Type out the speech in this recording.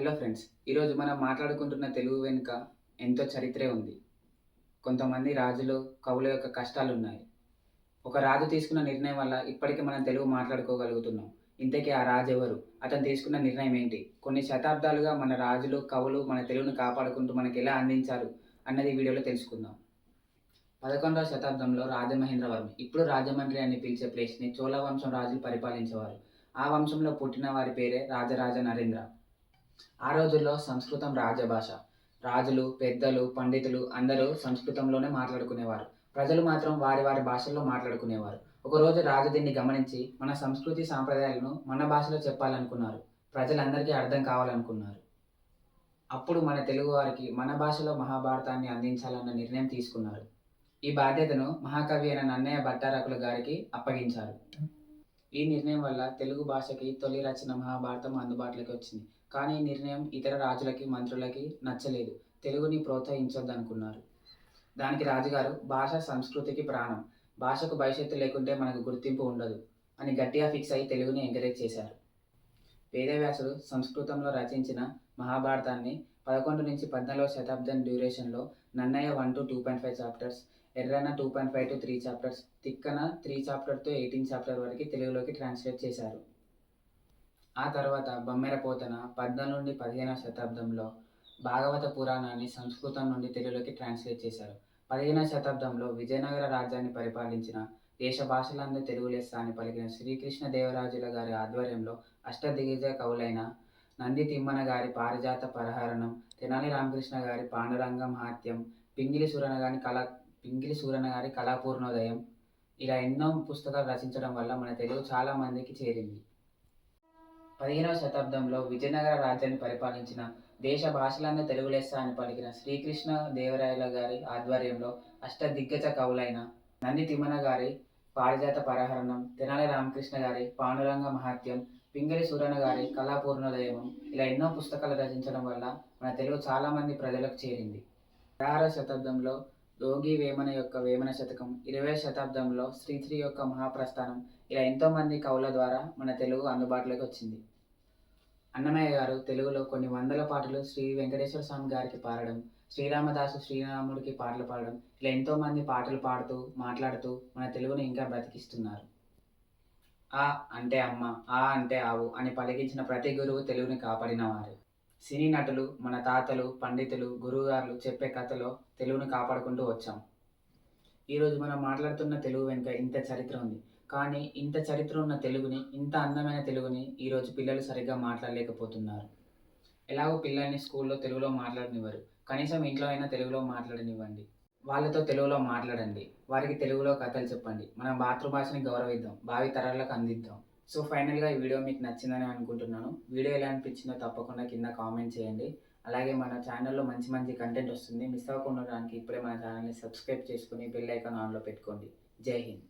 Hello friends ఈరోజు మనం మాట్లాడుకుంటున్న తెలుగు వెనుక ఎంతో చరిత్రే ఉంది. కొంతమంది రాజులు కవుల యొక్క కష్టాలు ఉన్నాయి ఒక రాజు తీసుకున్న నిర్ణయం వల్ల ఇప్పటికీ మనం తెలుగు మాట్లాడుకోగలుగుతున్నాం. ఇంతకీ ఆ రాజు ఎవరు? అతను తీసుకున్న నిర్ణయం ఏంటి? కొన్ని శతాబ్దాలుగా మన రాజులు కవులు మన తెలుగును కాపాడుకుంటూ మనకి ఎలా అందించారు అన్నది వీడియోలో తెలుసుకుందాం. పదకొండవ శతాబ్దంలో రాజమహేంద్రవర్మ ఇప్పుడు రాజమండ్రి అని పిలిచే ప్లేస్ని చోళ వంశం రాజులు పరిపాలించేవారు. ఆ వంశంలో పుట్టిన వారి పేరే రాజరాజ నరేంద్ర. ఆ రోజుల్లో సంస్కృతం రాజభాష. రాజులు పెద్దలు పండితులు అందరూ సంస్కృతంలోనే మాట్లాడుకునేవారు. ప్రజలు మాత్రం వారి వారి భాషల్లో మాట్లాడుకునేవారు. ఒకరోజు రాజు దీన్ని గమనించి మన సంస్కృతి సాంప్రదాయాలను మన భాషలో చెప్పాలనుకున్నారు. ప్రజలందరికీ అర్థం కావాలనుకున్నారు. అప్పుడు మన తెలుగు వారికి మన భాషలో మహాభారతాన్ని అందించాలన్న నిర్ణయం తీసుకున్నారు. ఈ బాధ్యతను మహాకవి అయిన నన్నయ్య భట్టారకులు గారికి అప్పగించారు. ఈ నిర్ణయం వల్ల తెలుగు భాషకి తొలి రచన మహాభారతం అందుబాటులోకి వచ్చింది. కానీ ఈ నిర్ణయం ఇతర రాజులకి మంత్రులకి నచ్చలేదు. తెలుగుని ప్రోత్సహించొద్దనుకున్నారు. దానికి రాజుగారు భాష సంస్కృతికి ప్రాణం. భాషకు భవిష్యత్తు లేకుంటే మనకు గుర్తింపు ఉండదు అని గట్టిగా ఫిక్స్ అయి తెలుగుని ఎంకరేజ్ చేశారు. వేదవ్యాసుడు సంస్కృతంలో రచించిన మహాభారతాన్ని పదకొండు నుంచి పద్నాలుగవ శతాబ్దం డ్యూరేషన్లో Nannaya one to two point five chapters Errana two point five to three chapters Tikkana three చాప్టర్తో eighteen chapter వరకు తెలుగులోకి ట్రాన్స్లేట్ చేశారు. ఆ తర్వాత బొమ్మెర పోతన పద్నాలుగు నుండి పదిహేనవ శతాబ్దంలో భాగవత పురాణాన్ని సంస్కృతం నుండి తెలుగులోకి ట్రాన్స్లేట్ చేశారు. పదిహేనవ శతాబ్దంలో విజయనగర రాజ్యాన్ని పరిపాలించిన దేశ భాషలందరూ తెలుగు లెస్స అని పలికిన శ్రీకృష్ణ దేవరాజుల గారి ఆధ్వర్యంలో అష్టదిగ్గజ కవులైన నంది తిమ్మన గారి పారిజాత పరహరణం తెనాలి రామకృష్ణ గారి పాండురంగ మహాత్యం పింగిలి సురణ గారి కళ పింగిలి సూరన్న గారి కళాపూర్ణోదయం. ఇలా ఎన్నో పుస్తకాలు రచించడం వల్ల మన తెలుగు చాలా మందికి చేరింది. పదిహేనవ శతాబ్దంలో విజయనగర రాజ్యాన్ని పరిపాలించిన దేశ భాషలందరూ తెలుగు లెస్స అని పలికిన శ్రీకృష్ణ దేవరాయల గారి ఆధ్వర్యంలో అష్ట దిగ్గజ కవులైన నంది తిమ్మన గారి పారిజాత పరహరణం తెనాలి రామకృష్ణ గారి పాండురంగ మహాత్యం పింగళి సూరణ గారి కళాపూర్ణోదయం ఇలా ఎన్నో పుస్తకాలు రచించడం వల్ల మన తెలుగు చాలామంది ప్రజలకు చేరింది. పదహారవ శతాబ్దంలో యోగి వేమన యొక్క వేమన శతకం ఇరవై శతాబ్దంలో శ్రీశ్రీ యొక్క మహాప్రస్థానం ఇలా ఎంతోమంది కవుల ద్వారా మన తెలుగు అందుబాటులోకి వచ్చింది. అన్నమయ్య గారు తెలుగులో కొన్ని వందల పాటలు శ్రీ వెంకటేశ్వర స్వామి గారికి పాడడం శ్రీరామదాసు శ్రీరాముడికి పాటలు పాడడం ఇలా ఎంతోమంది పాటలు పాడుతూ మాట్లాడుతూ మన తెలుగుని ఇంకా బ్రతికిస్తున్నారు. ఆ అంటే అమ్మ ఆ అంటే ఆవు అని పలికించిన ప్రతి గురువు తెలుగుని కాపాడిన వారు సినీ నటులు మన తాతలు పండితులు గురువుగారులు చెప్పే కథలో తెలుగును కాపాడుకుంటూ వచ్చాం. ఈరోజు మనం మాట్లాడుతున్న తెలుగు వెనుక ఇంత చరిత్ర ఉంది. కానీ ఇంత చరిత్ర ఉన్న తెలుగుని ఇంత అందమైన తెలుగుని ఈరోజు పిల్లలు సరిగ్గా మాట్లాడలేకపోతున్నారు. ఎలాగో పిల్లల్ని స్కూల్లో తెలుగులో మాట్లాడనివ్వరు. కనీసం ఇంట్లో అయినా తెలుగులో మాట్లాడనివ్వండి. వాళ్ళతో తెలుగులో మాట్లాడండి. వారికి తెలుగులో కథలు చెప్పండి. మన మాతృభాషని గౌరవిద్దాం. భావి తరాలకు అందిద్దాం. సో ఫైనల్గా ఈ వీడియో మీకు నచ్చిందని అనుకుంటున్నాను. వీడియో ఎలా అనిపించిందో తప్పకుండా కింద కామెంట్ చేయండి. అలాగే మన ఛానల్లో మంచి మంచి కంటెంట్ వస్తుంది. మిస్ అవ్వకుండా ఉండడానికి ఇప్పుడే మన ఛానల్ని సబ్స్క్రైబ్ చేసుకుని బెల్ ఐకాన్ ఆన్లో పెట్టుకోండి. జై హింద్.